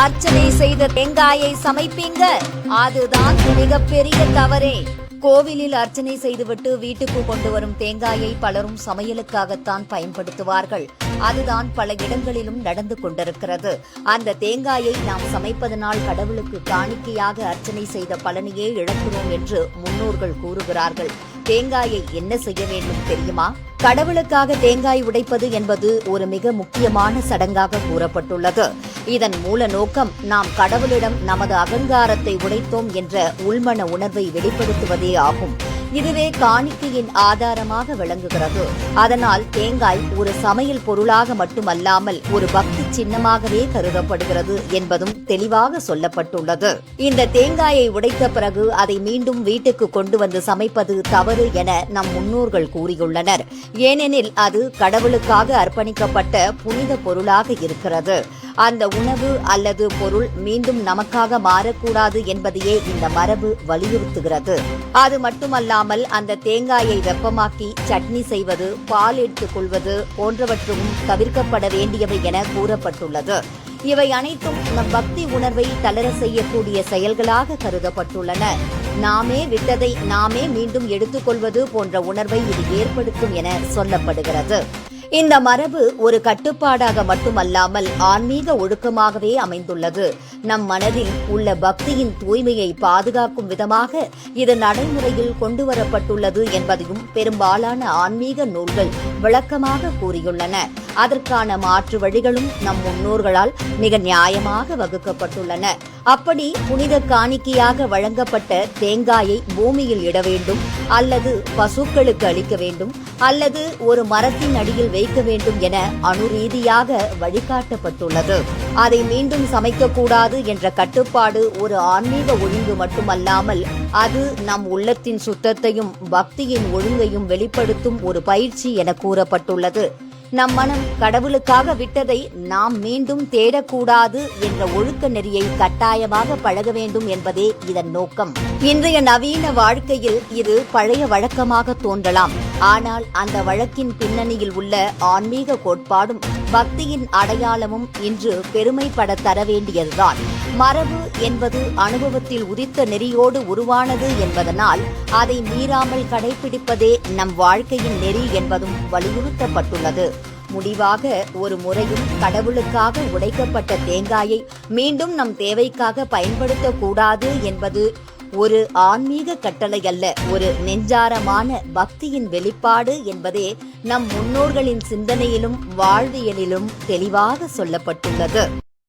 அர்ச்சனை செய்த தேங்காயை சமைப்பீங்க? அதுதான் மிகப்பெரிய தவறே. கோவிலில் அர்ச்சனை செய்துவிட்டு வீட்டுக்கு கொண்டு வரும் தேங்காயை பலரும் சமையலுக்காகத்தான் பயன்படுத்துவார்கள். அதுதான் பல இடங்களிலும் நடந்து கொண்டிருக்கிறது. அந்த தேங்காயை நாம் சமைப்பதனால் கடவுளுக்கு காணிக்கையாக அர்ச்சனை செய்த பலனையே இழக்கிறோம் என்று முன்னோர்கள் கூறுகிறார்கள். தேங்காயை என்ன செய்ய வேண்டும் தெரியுமா? கடவுளுக்காக தேங்காய் உடைப்பது என்பது ஒரு மிக முக்கியமான சடங்காக கூறப்பட்டுள்ளது. இதன் மூல நோக்கம் நாம் கடவுளிடம் நமது அகங்காரத்தை உடைத்தோம் என்ற உள்மன உணர்வை வெளிப்படுத்துவதே ஆகும். இதுவே காணிக்கையின் ஆதாரமாக விளங்குகிறது. அதனால் தேங்காய் ஒரு சமையல் பொருளாக மட்டுமல்லாமல் ஒரு பக்தி சின்னமாகவே கருதப்படுகிறது என்பதும் தெளிவாக சொல்லப்பட்டுள்ளது. இந்த தேங்காயை உடைத்த பிறகு அதை மீண்டும் வீட்டுக்கு கொண்டு வந்து சமைப்பது தவறு என நம் முன்னோர்கள் கூறியுள்ளனர். ஏனெனில் அது கடவுளுக்காக அர்ப்பணிக்கப்பட்ட புனித பொருளாக இருக்கிறது. அந்த உணவு அல்லது பொருள் மீண்டும் நமக்காக மாறக்கூடாது என்பதையே இந்த மரபு வலியுறுத்துகிறது. அது மட்டுமல்லாமல் அந்த தேங்காயை வெப்பமாக்கி சட்னி செய்வது பால் எடுத்துக் கொள்வது போன்றவற்றும் தவிர்க்கப்பட வேண்டியவை என கூறப்பட்டுள்ளது. இவை அனைத்தும் நம் பக்தி உணர்வை தளர செய்யக்கூடிய செயல்களாக கருதப்பட்டுள்ளன. நாமே விட்டதை நாமே மீண்டும் எடுத்துக்கொள்வது போன்ற உணர்வை இது ஏற்படுத்தும் என சொல்லப்படுகிறது. இந்த மரபு ஒரு கட்டுப்பாடாக மட்டுமல்லாமல் ஆன்மீக ஒழுக்கமாகவே அமைந்துள்ளது. நம் மனதில் உள்ள பக்தியின் தூய்மையை பாதுகாக்கும் விதமாக இது நடைமுறையில் கொண்டு வரப்பட்டுள்ளது என்பதையும் பெரும்பாலான ஆன்மீக நூல்கள் விளக்கமாக கூறியுள்ளன. அதற்கான மாற்று வழிகளும் நம் முன்னோர்களால் மிக நியாயமாக வகுக்கப்பட்டுள்ளன. அப்படி புனித காணிக்கையாக வழங்கப்பட்ட தேங்காயை பூமியில் இட வேண்டும். அல்லது பசுக்களுக்கு அளிக்க வேண்டும் அல்லது ஒரு மரத்தின் அடியில் வைக்க வேண்டும் என அணுரீதியாக வழிகாட்டப்பட்டுள்ளது. அதை மீண்டும் சமைக்கக்கூடாது என்ற கட்டுப்பாடு ஒரு ஆன்மீக ஒழுங்கு மட்டுமல்லாமல் அது நம் உள்ளத்தின் சுத்தத்தையும் பக்தியின் ஒழுங்கையும் வெளிப்படுத்தும் ஒரு பயிற்சி என கூறப்பட்டுள்ளது. நம் மனம் கடவுளுக்காக விட்டதை நாம் மீண்டும் தேடக்கூடாது என்ற ஒழுக்க நெறியை கட்டாயமாக பழக வேண்டும் என்பதே இதன் நோக்கம். இன்றைய நவீன வாழ்க்கையில் இது பழைய வழக்கமாக தோன்றலாம். ஆனால் அந்த வழக்கின் பின்னணியில் உள்ள ஆன்மீக கோட்பாடும் பக்தியின் அடையாளமும் இன்று பெருமைப்பட தர வேண்டியதுதான். மரபு என்பது அனுபவத்தில் உதித்த நெறியோடு உருவானது என்பதனால் அதை மீறாமல் கடைபிடிப்பதே நம் வாழ்க்கையின் நெறி என்பதும் வலியுறுத்தப்பட்டுள்ளது. முடிவாக ஒரு முறையும் கடவுளுக்காக உடைக்கப்பட்ட தேங்காயை மீண்டும் நம் தேவைக்காக பயன்படுத்தக்கூடாது என்பது ஒரு ஆன்மீக கட்டளை அல்ல ஒரு நெஞ்சாரமான பக்தியின் வெளிப்பாடு என்பதே நம் முன்னோர்களின் சிந்தனையிலும் வாழ்வியலிலும் தெளிவாக சொல்லப்பட்டுள்ளது.